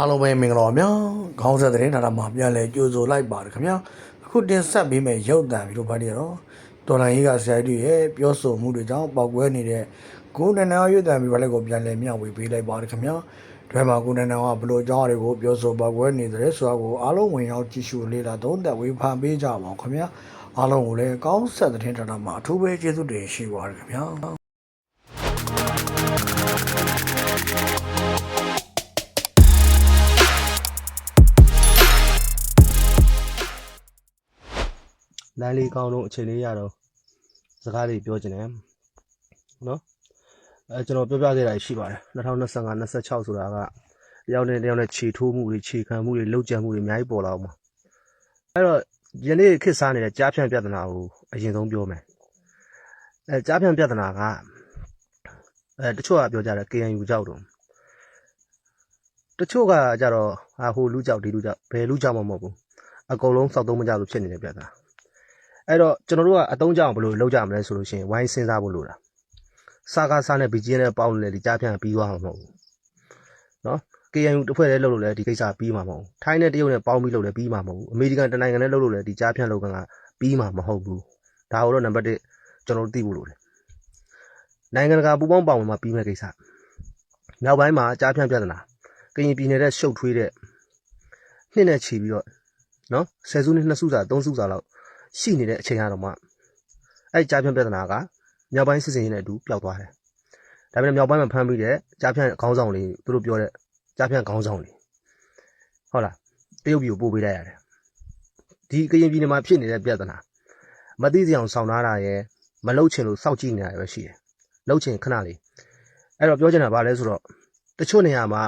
အားလုံးပဲမင်္ဂလာပါဗျာခေါင်းဆက်သတင်းဌာနမှာပြန်လည်ကြိုဆိုလိုက်ပါတယ်ခင်ဗျာအခုတင်ဆက်ပေးမယ့်ရုပ်သံဗီဒီယိုဖိုင်တွေကတော့တော်လိုင်းကြီးကဆရာကြီးရဲ့ပြောဆိုမှုတွေကြောင့်ပောက်ကွဲနေတဲ့ကိုနန္ဒာရုပ်သံဗီဒီယိုဖိုင်လေးကိုပြန်လည်မျှဝေပေးလိုက်ပါတယ်ခင်ဗျာဒီမှာကိုနန္ဒာကဘလို့အကြောင်းအရာတွေကိုပြောဆိုပောက်ကွဲနေတယ်ဆိုတာကိုအားလုံးဝင်ရောက်ကြည့်ရှုလေ့လာသုံးသပ်ဝေဖန်ပေးကြပါအောင်ခင်ဗျာအားလုံးကိုလည်းကောင်းဆက်သတင်းဌာနမှာအထူးပဲကျေးဇူးတင်ရှိပါတယ်ခင်ဗျာ လမ်းလေးကောင်းတော့အချိန်လေးရတော့စကားတွေပြောချင်တယ်နော်အဲကျွန်တော်ပြောပြခဲ့တာရှိပါတယ်2025 26ဆိုတာကတယောက်နဲ့တယောက်နဲ့ခြေထိုးမှုတွေခြေခံမှုတွေလှုပ်ကြံမှုတွေအများကြီးပေါ်လာအောင်ပါအဲ့တော့ယနေ့ခေတ်စားနေတဲ့ကြားဖြန့်ပြဿနာကိုအရင်ဆုံးပြောမယ်အဲကြားဖြန့်ပြဿနာကအဲတချို့ကပြောကြတယ် KNU ကြောက်တော့တချို့ကကြတော့ဟာဟိုလူကြောက်ဒီလူကြောက်ဘယ်လူကြောက်မှမဟုတ်ဘူးအကုန်လုံးစောက်သုံးမကြလို့ဖြစ်နေတဲ့ပြဿနာ အဲ့တော့ကျွန်တော်တို့ကအတုံးကြအောင်ဘယ်လိုလုပ်ကြမလဲဆိုလို့ရှိရင်ဝိုင်းစဉ်းစားဖို့လိုတာစာကားစားနဲ့ BGN နဲ့ပေါင်းလို့လည်းဒီကြားဖြန့်ပြီးသွားမှာမဟုတ်ဘူးနော် KNU တစ်ဖွဲ့တည်းလုပ်လို့လည်းဒီကိစ္စပြီးမှာမဟုတ်ဘူးထိုင်းနဲ့တရုတ်နဲ့ပေါင်းပြီးလုပ်လည်းပြီးမှာမဟုတ်ဘူးအမေရိကန်တနိုင်ငံနဲ့လုပ်လို့လည်းဒီကြားဖြန့်လုပ်ကကပြီးမှာမဟုတ်ဘူးဒါကိုတော့နံပါတ်1ကျွန်တော်တို့သိဖို့လိုတယ်နိုင်ငံတကာပူးပေါင်းပါဝင်မှာပြီးမဲ့ကိစ္စနောက်ပိုင်းမှာကြားဖြန့်ပြဿနာကရင်ပြည်နယ်တဲ့ရှုပ်ထွေးတဲ့နှစ်နဲ့ချီပြီးတော့နော်ဆယ်စုနှစ်နှစ်စုစာသုံးစုစာလောက် ရှိနေတဲ့အချိန်ကတော့မှအဲ့ကြားဖြန့်ပြဿနာကမြောက်ပိုင်းစစ်စင်ရေးနဲ့အတူပျောက်သွားတယ်။ဒါပေမဲ့မြောက်ပိုင်းမှာဖမ်းပြီးတဲ့ကြားဖြန့်ခေါင်းဆောင်လေးသူတို့ပြောတဲ့ကြားဖြန့်ခေါင်းဆောင်လေးဟုတ်လားတရုတ်ပြည်ကိုပို့ပေးလိုက်ရတယ်။ဒီကရင်ပြည်နယ်မှာဖြစ်နေတဲ့ပြဿနာမသိစရာအောင်ဆောင်ထားတာရယ်မလှုပ်ချင်လို့စောက်ကြည့်နေတာရယ်ပဲရှိတယ်။လှုပ်ချင်ခဏလေးအဲ့တော့ပြောချင်တာဗာလဲဆိုတော့တချို့နေရာမှာ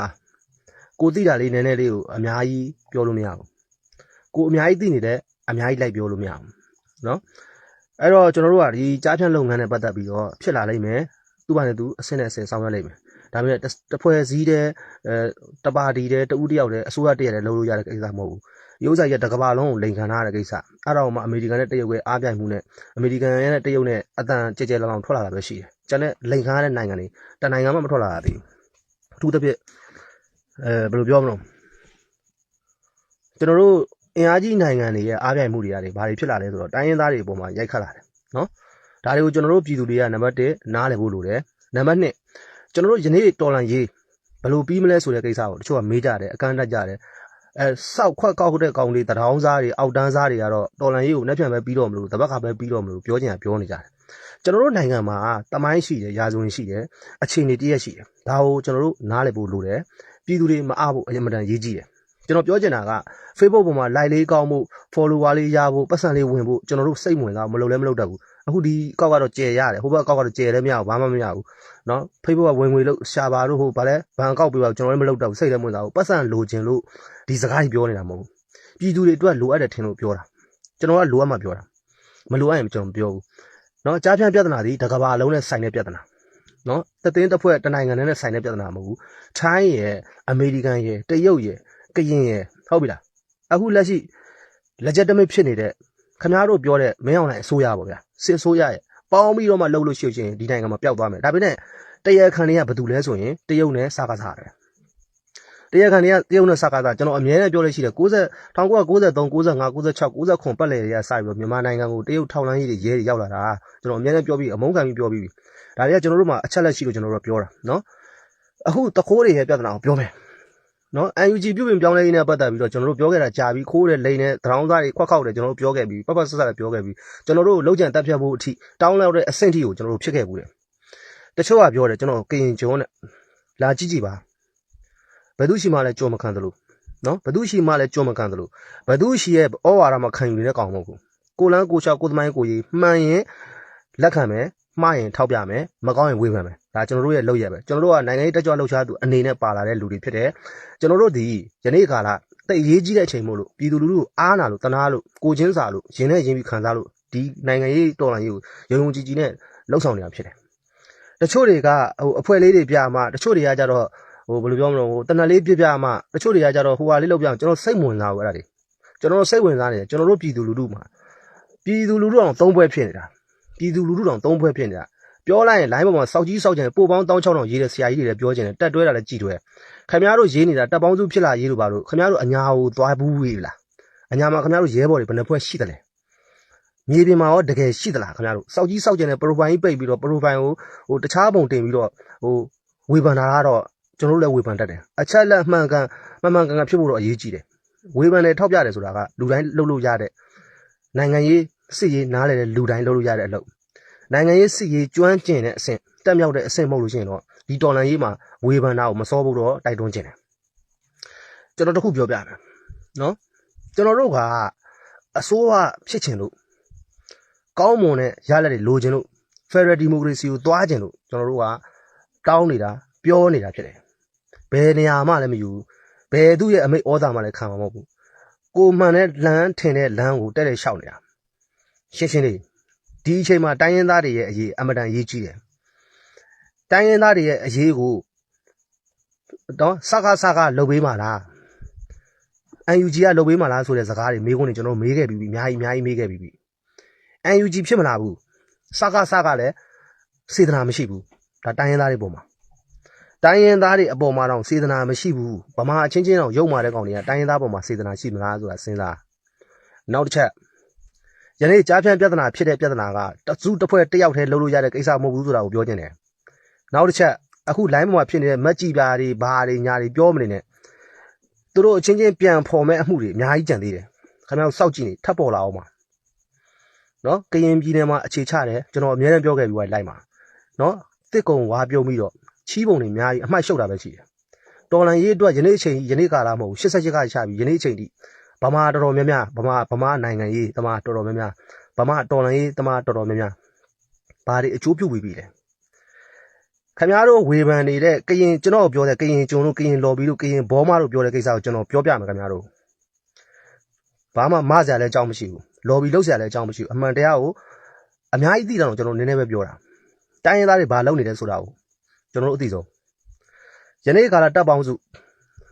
ကိုသိတာလေးနည်းနည်းလေးကိုအများကြီးပြောလို့မရဘူး။ကိုအများကြီးသိနေတဲ့အများကြီးလိုက်ပြောလို့မရဘူး နော်အဲ့တော့ကျွန်တော်တို့ကဒီကြားဖြန့်လုပ်ငန်းနဲ့ပတ်သက်ပြီးတော့ဖြစ်လာလိမ့်မယ်သူ့ဘာနဲ့သူအဆင့်နဲ့အဆင့်ဆောင်ရွက်လိမ့်မယ်ဒါပေမဲ့တစ်တစ်ဖွဲ့စည်းတဲ့အဲတပါတီတဲ့တဦးတယောက်တဲ့အစိုးရတရက်တဲ့လုပ်လို့ရတဲ့ကိစ္စမဟုတ်ဘူးရုပ်စာရက်တစ်ကမ္ဘာလုံးကိုလိန်ခံထားရတဲ့ကိစ္စအဲ့ဒါမှအမေရိကန်နဲ့တရုတ်ရဲ့အားပြိုင်မှုနဲ့အမေရိကန်ရဲ့တရုတ်နဲ့အတန်ကြဲကြဲလောင်လောင်ထွက်လာတာပဲရှိတယ်ကျန်တဲ့လိန်ခံရတဲ့နိုင်ငံတွေတနိုင်ငံမှမထွက်လာတာသေးဘူးအထူးသဖြင့်အဲဘယ်လိုပြောမလို့ကျွန်တော်တို့ အင်အားကြီးနိုင်ငံတွေရဲ့အားပြိုင်မှုတွေရတယ်ဘာတွေဖြစ်လာလဲဆိုတော့တိုင်းရင်းသားတွေအပေါ်မှာရိုက်ခတ်လာတယ်နော်ဒါတွေကိုကျွန်တော်တို့ပြည်သူတွေကနံပါတ်1နားလည်ဖို့လိုတယ်နံပါတ်2ကျွန်တော်တို့ယနေ့တော်လန်ရေးဘယ်လိုပြီးမလဲဆိုတဲ့ကိစ္စကိုတချို့ကမေးကြတယ်အကန့်အသတ်ကြတယ်အဲစောက်ခွက်ကောက်တဲ့ကောင်တွေတထောင်းစားတွေအောက်တန်းစားတွေကတော့တော်လန်ရေးကိုနှက်ပြန်ပဲပြီးတော့မလို့တပတ်ခါပဲပြီးတော့မလို့ပြောချင်တာပြောနေကြတယ်ကျွန်တော်တို့နိုင်ငံမှာတမိုင်းရှိတယ်ရာဇဝင်ရှိတယ်အခြေအနေတရက်ရှိတယ်ဒါကိုကျွန်တော်တို့နားလည်ဖို့လိုတယ်ပြည်သူတွေမအားဖို့အရင်မတန်ရေးကြည့်တယ် ကျွန်တော်ပြောချင်တာက Facebook ပေါ်မှာ like လေးကောင်းဖို့ follower လေးရဖို့ပတ်စံလေးဝင်ဖို့ကျွန်တော်တို့စိတ်ဝင်စားမလုပ်လဲမလုပ်တတ်ဘူးအခုဒီကောက်ကတော့ကျယ်ရတယ်ဟိုဘက်ကောက်ကတော့ကျယ်လည်းမရဘူးဘာမှမရဘူးเนาะ Facebook ကဝင်ငွေလို့ရှာပါလို့ဟိုဗာလဲဘန်ကောက်ပေးပါကျွန်တော်လည်းမလုပ်တတ်ဘူးစိတ်လည်းမဝင်စားဘူးပတ်စံလိုချင်လို့ဒီစကားကြီးပြောနေတာမဟုတ်ဘူးပြည်သူတွေအတွက်လိုအပ်တယ်ထင်လို့ပြောတာကျွန်တော်ကလိုအပ်မှပြောတာမလိုအပ်ရင်ကျွန်တော်မပြောဘူးเนาะကြားဖြန့်ပြဿနာဒီတကဘာလုံးနဲ့ဆိုင်တဲ့ပြဿနာเนาะတသိန်းတစ်ဖွဲ့တနိုင်ငံနဲ့ဆိုင်တဲ့ပြဿနာမဟုတ်ဘူးထိုင်းရဲ့အမေရိကန်ရဲ့တရုတ်ရဲ့ ကရင်ရဲ့ဟုတ်ပြီလားအခုလက်ရှိလက်ချက်တမိတ်ဖြစ်နေတဲ့ခမားတို့ပြောတဲ့မင်းအောင်နိုင်အစိုးရပါဗျာစစ်အစိုးရရဲ့ပေါင်းပြီးတော့မှလှုပ်လို့ရှိရင်ဒီနိုင်ငံမှာပျောက်သွားမယ်ဒါပေမဲ့တရားခံတွေကဘာတူလဲဆိုရင်တရုတ်နဲ့စကားစားတယ်တရားခံတွေကတရုတ်နဲ့စကားစားကျွန်တော်အမြဲတမ်းပြောလို့ရှိတယ်90 1993 95 96 99ပတ်လည်တွေကစပြီးတော့မြန်မာနိုင်ငံကိုတရုတ်ထောက်လှမ်းရေးတွေရဲတွေရောက်လာတာကျွန်တော်အမြဲတမ်းပြောပြီးအမုန်းခံပြီးပြောပြီးဒါတွေကကျွန်တော်တို့မှာအချက်လက်ရှိလို့ကျွန်တော်တို့ပြောတာနော်အခုတခိုးတွေရဲ့ပြဿနာကိုပြောမယ် နော် UNG ပြုပြင်ပြောင်းလဲရေးနဲ့ပတ်သက်ပြီးတော့ကျွန်တော်တို့ပြောခဲ့တာကြာပြီခိုးတဲ့လိန်နဲ့သရောင်းသားတွေခွက်ခောက်တယ်ကျွန်တော်တို့ပြောခဲ့ပြီးပတ်ပတ်ဆက်ဆက်လည်းပြောခဲ့ပြီးကျွန်တော်တို့လောက်ကျန်တက်ဖြတ်ဖို့အထိတောင်းလောက်တဲ့အဆင့်ထိကိုကျွန်တော်တို့ဖြစ်ခဲ့ဘူးတယ်တချို့ကပြောတယ်ကျွန်တော်ကရင်ကျော်နဲ့လာကြည့်ကြည့်ပါဘယ်သူရှိမှလည်းကြော်မခံသလိုနော်ဘယ်သူရှိမှလည်းကြော်မခံသလိုဘယ်သူရှိရဲ့ဩဝါဒမှာခံယူနေတဲ့ကောင်မဟုတ်ဘူးကိုလန်းကိုချောက်ကိုသမိုင်းကိုကြီးမှန်ရင်လက်ခံမယ်မှားရင်ထောက်ပြမယ်မကောင်းရင်ဝေဖန်မယ် ဒါကျွန်တော်တို့ရဲ့လုပ်ရပဲကျွန်တော်တို့ကနိုင်ငံရေးတက်ကြွလှုပ်ရှားသူအနေနဲ့ပါလာတဲ့လူတွေဖြစ်တယ်ကျွန်တော်တို့ဒီယနေ့ကာလတိတ်ရေးကြီးတဲ့အချိန်မို့လို့ပြည်သူလူထုကိုအားနာလို့တနာလို့ကိုချင်းစာလို့ရင်နဲ့ရင်ပြီးခံစားလို့ဒီနိုင်ငံရေးတော်လှန်ရေးကိုရုံရုံကြည်ကြည်နဲ့လှုပ်ဆောင်နေတာဖြစ်တယ်။တချို့တွေကဟိုအဖွဲ့လေးတွေပြမှတချို့တွေကကြတော့ဟိုဘယ်လိုပြောမလဲဟိုတနက်လေးပြပြမှတချို့တွေကကြတော့ဟိုဟာလေးလုပ်ပြကျွန်တော်စိတ်ဝင်စားဘူးအဲ့ဒါတွေကျွန်တော်စိတ်ဝင်စားနေတယ်ကျွန်တော်တို့ပြည်သူလူထုမှာပြည်သူလူထုအောင်သုံးပွဲဖြစ်နေတာပြည်သူလူထုအောင်သုံးပွဲဖြစ်နေတာ ပြောလိုက်ရင် line ပေါ်မှာစောက်ကြီးစောက်ကြတယ်ပို့ပေါင်း16000ရေးတဲ့ဆရာကြီးတွေလည်းပြောကြတယ်တက်တွဲတာလည်းကြည်တွဲခင်ဗျားတို့ရေးနေတာတက်ပေါင်းစုဖြစ်လာရေးလို့ပါလို့ခင်ဗျားတို့အညာကိုသွားဘူးဝေးလားအညာမှာခင်ဗျားတို့ရဲဘော်တွေဘယ်နှဖွဲ့ရှိတယ်လဲမြေပြင်မှာရောတကယ်ရှိသလားခင်ဗျားတို့စောက်ကြီးစောက်ကြတယ် profile ကြီးပိတ်ပြီးတော့ profile ကိုဟိုတခြားပုံတင်ပြီးတော့ဟိုဝေဖန်တာကတော့ကျွန်တော်တို့လည်းဝေဖန်တတ်တယ်အချက်လက်မှန်ကန်မှန်မှန်ကန်ကန်ဖြစ်ဖို့တော့အရေးကြီးတယ်ဝေဖန်တယ်ထောက်ပြတယ်ဆိုတာကလူတိုင်းလုပ်လို့ရတဲ့နိုင်ငံရေးစစ်ရေးနားလည်တဲ့လူတိုင်းလုပ်လို့ရတဲ့အလုပ် နိုင်ငံရေးစစ်ရေးကျွမ်းကျင်တဲ့အဆင့်တက်မြောက်တဲ့အဆင့်မဟုတ်လို့ရှိရင်တော့ဒီတော်လန်ရေးမှာဝေဖန်တာကိုမစောဖို့တော့တိုက်တွန်းခြင်းတယ်ကျွန်တော်တခုပြောပြမယ်နော်ကျွန်တော်တို့ကအစိုးရဖြစ်ချင်လို့ကောင်းမွန်တဲ့ရလက်တွေလိုချင်လို့ Federal Democracy ကိုသွားချင်လို့ကျွန်တော်တို့ကတောင်းနေတာပြောနေတာဖြစ်တယ်ဘယ်နေရာမှလည်းမယူဘူးဘယ်သူ့ရဲ့အမိတ်ဩဇာမှလည်းခံမှာမဟုတ်ဘူးကိုမှန်တဲ့လမ်းထင်တဲ့လမ်းကိုတက်တက်လျှောက်နေတာရှင်းရှင်းလေး ဒီအချိန်မှာတိုင်းရင်းသားတွေရဲ့အရေးအမတန်ရေးကြီးတယ်။တိုင်းရင်းသားတွေရဲ့အရေးကိုတော့စကားစကားလုပ်ပေးမှလား။ UNG ကလုပ်ပေးမှလားဆိုတဲ့စကားတွေမေးခွန်းတွေကျွန်တော်မေးခဲ့ပြီးပြီအများကြီးအများကြီးမေးခဲ့ပြီးပြီ။ UNG ဖြစ်မလားဘူး။စကားစကားလည်းစေတနာမရှိဘူး။ဒါတိုင်းရင်းသားတွေပုံမှာတိုင်းရင်းသားတွေအပေါ်မှာတော့စေတနာမရှိဘူး။ဗမာအချင်းချင်းတော့ရုံမာတဲ့ကောင်တွေကတိုင်းရင်းသားပေါ်မှာစေတနာရှိမလားဆိုတာစဉ်းစား။နောက်တစ်ချက် ယနေ့ကြားဖြန့်ပြဿနာဖြစ်တဲ့ပြဿနာကတစုတစ်ဖွဲ့တစ်ယောက်တည်းလုပ်လို့ရတဲ့ကိစ္စမဟုတ်ဘူးဆိုတာကိုပြောချင်တယ်။နောက်တစ်ချက်အခု line ပေါ်မှာဖြစ်နေတဲ့မက်ကြည်ပြားတွေဘာတွေညာတွေပြောမနေနဲ့။သူတို့အချင်းချင်းပြန်ဖော်မဲ့အမှုတွေအများကြီးကြံသေးတယ်။ခင်ဗျားတို့စောက်ကြည့်နေထပ်ပေါ်လာအောင်ပါ။နော်ကရင်ပြည်နယ်မှာအခြေချတယ်ကျွန်တော်အများနဲ့ပြောခဲ့ပြီးပါလိုက်မှာ။နော်တစ်ကုံဝါပြုံးပြီးတော့ချီးပုံတွေအများကြီးအမှတ်ရှုပ်တာပဲရှိတယ်။တော်လန်ရေးအတွက်ယနေ့အချိန်ယနေ့ကာလမဟုတ်ဘူး88ကချပြီးယနေ့အချိန်ထိ ဗမာတော်တော်များများဗမာဗမာနိုင်ငံရေးတမတော်တော်များများဗမာတော်လန်ရေးတမတော်တော်များများဘာတွေအကျိုးပြုပြီးပြီလဲခင်ဗျားတို့ဝေဖန်နေတဲ့ကရင်ကျွန်တော်ပြောတဲ့ကရင်ကျုံတို့ကရင်လော်ဘီတို့ကရင်ဘောမတို့ပြောတဲ့ကိစ္စကိုကျွန်တော်ပြောပြမယ်ခင်ဗျားတို့ဘာမှမစရာလည်းအကြောင်းမရှိဘူးလော်ဘီလုပ်စရာလည်းအကြောင်းမရှိဘူးအမှန်တရားကိုအများကြီးသိတာတော့ကျွန်တော်နည်းနည်းပဲပြောတာတိုင်းရင်းသားတွေဘာလုပ်နေတယ်ဆိုတာကိုကျွန်တော်တို့အသိဆုံးယနေ့ကာလတပ်ပေါင်းစု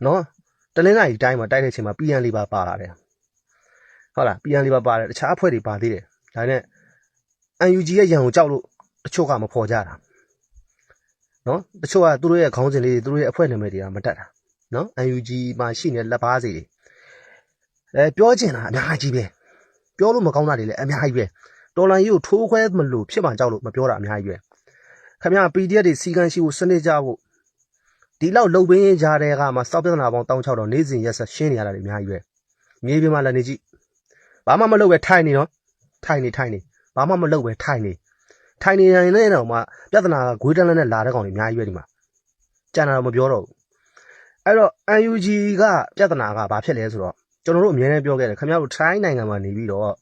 နော် တလင်းကကြီးတိုင်းမှာတိုက်တဲ့အချိန်မှာ PN လေးပါပါလာတယ်ဟုတ်လား PN လေးပါပါတယ်တခြားအဖွဲ့တွေပါသေးတယ်ဒါနဲ့ UNG ရဲ့ရန်ကိုကြောက်လို့တချို့ကမဖော်ကြတာနော်တချို့ကသူတို့ရဲ့ခေါင်းစဉ်လေးတွေသူတို့ရဲ့အဖွဲ့နာမည်တွေကမတက်တာနော် UNG မှာရှိနေတဲ့လက်ပါစီတွေအဲပြောချင်တာအများကြီးပဲပြောလို့မကောင်းတာတွေလည်းအများကြီးပဲတော်လန်ကြီးကိုထိုးခွဲမလို့ဖြစ်မှကြောက်လို့မပြောတာအများကြီးပဲခင်ဗျာ PDF တွေစီကန်းရှိဖို့စနစ်ကြဖို့ ဒီလောက်လုံပင်းကြတဲ့ကမှစောက်ပြဿနာပေါင်း16000တော့နေ့စဉ်ရက်ဆက်ရှင်းနေရတာတွေအများကြီးပဲမြေပြင်မှာလည်းနေကြည့်ဘာမှမလုပ်ပဲထိုင်နေနော်ထိုင်နေထိုင်နေဘာမှမလုပ်ပဲထိုင်နေထိုင်နေရင်လည်းတော့မှပြဿနာကဂွေးတန်းနဲ့လာတဲ့ကောင်တွေအများကြီးပဲဒီမှာကြံတာတော့မပြောတော့ဘူးအဲ့တော့ UNG ကပြဿနာကဘာဖြစ်လဲဆိုတော့ကျွန်တော်တို့အများနဲ့ပြောခဲ့တယ်ခင်ဗျားတို့ထိုင်းနိုင်ငံမှာနေပြီးတော့